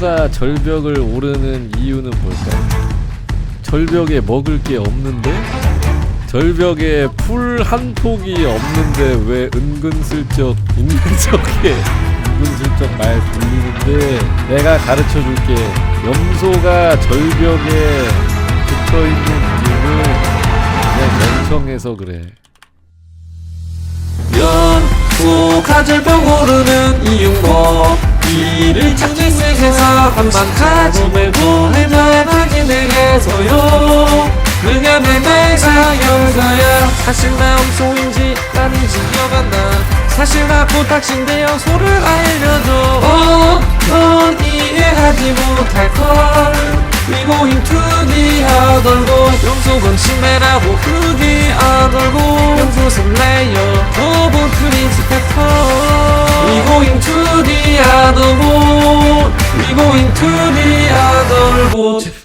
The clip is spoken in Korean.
염소가 절벽을 오르는 이유는 뭘까요? 절벽에 먹을 게 없는데? 절벽에 풀 한 폭이 없는데 왜 은근슬쩍 척에 은근슬쩍 말 돌리는데 내가 가르쳐 줄게 염소가 절벽에 붙어 있는 이유는 그냥 멍청해서 그래 연소가 절벽 오르는 이유고 이를 찾기 위해서 한번 가지 말고 할만하긴 해서요. 왜냐면 내가 연서야. 사실 나 엄소인지 아닌지 기억 안나. 사실 나 코딱지인데요 소를 알려줘. 어, 넌 이해하지 못할걸. to the other고 영속은 치매라고 크게 안얼고 영소 설레요 other boat